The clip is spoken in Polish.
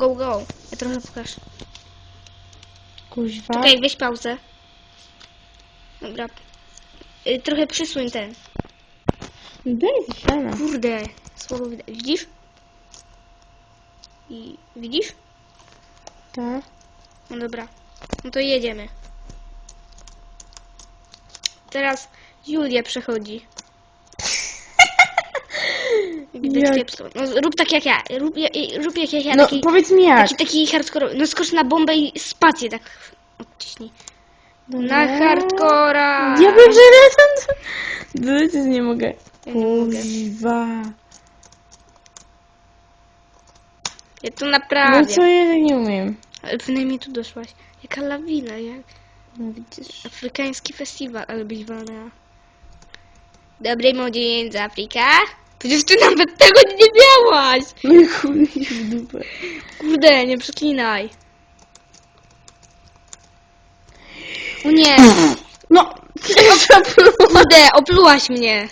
Go, go. Ja trochę pokażę. Kuźwa. Czekaj, weź pauzę. Dobra. Y, trochę przysuń ten. Daj fajna. Kurde, słowo widać. Widzisz? I widzisz? Tak. No dobra. No to jedziemy. Teraz Julia przechodzi. Jak- kiepsko. No, rób tak jak ja. Rób, rób jak ja. No taki, powiedz mi jak. taki, taki hardcore. No skocz na bombę i spację tak odciśnij. Na Dobra. hardcora. Ja wiem, że lecę. Dolecieć nie mogę. Ja nie mogę. Kuźwa. Ja to No naprawię. co ja tak nie umiem. Ale przynajmniej tu doszłaś. Jaka lawina, jak No widzisz. afrykański festiwal, ale byś walnęła. Dobry młodzieniec z Afryka. Przecież ty nawet tego nie miałaś! No i chuj w dupę. Kurde, nie przeklinaj. O nie! No! Zapluła. Kurde, oplułaś mnie!